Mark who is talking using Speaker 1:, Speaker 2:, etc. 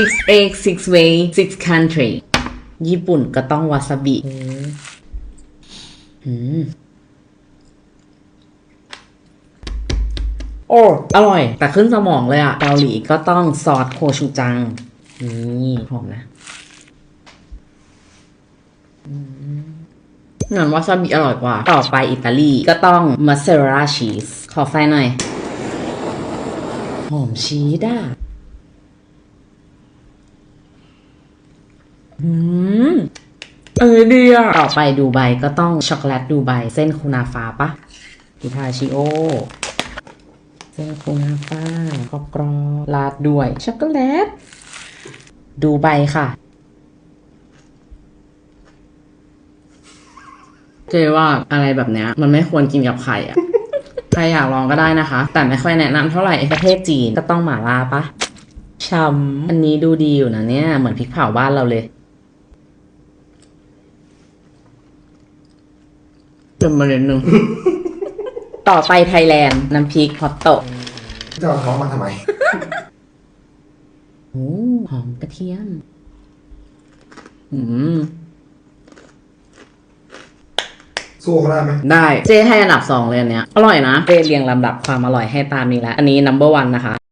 Speaker 1: six egg six way six country ญี่ปุ่นก็ต้องวาซาบิอืมโอ้ อร่อย แต่ขึ้นสมองเลยอะเกาหลีก็ต้องซอสโคชูจัง นี่หอมนะอืมงั้นวาซาบิอร่อยกว่า ต่อไปอิตาลีก็ต้องมาเซราชีส ขอไฟหน่อย หอมชีสอะ อืมเออดีอะ ต่อไปดูไบก็ต้องช็อกโกแลตดูไบเส้นคูนาฟาปะพิทาชิโอ เส้นคูนาฟ้ากรอบกรอบๆราดด้วย ช็อกโกแลต ดูใบค่ะ เจว่าอะไรแบบเนี้ย มันไม่ควรกินกับไข่อะ ใครอยากลองก็ได้นะคะ แต่ไม่ค่อยแนะนำเท่าไหร่ประเทศจีนก็ต้องหม่าล่าปะช้ำอันนี้ดูดีอยู่นะเนี่ย เหมือนพริกเผาบ้านเราเลย เติมมาเลยนึงต่อไปไทยแลนด์น้ำพริกฮอตโตะ
Speaker 2: จะเอาท้องมาทำไม
Speaker 1: โอ้หอมกระเทียม อืม
Speaker 2: สู้เขาได้ไหม
Speaker 1: ได้เจให้อันดับสองเลยอันเนี้ย อร่อยนะเจเรียงลำดับความอร่อยให้ตามนี้แล้วอันนี้ number one นะคะ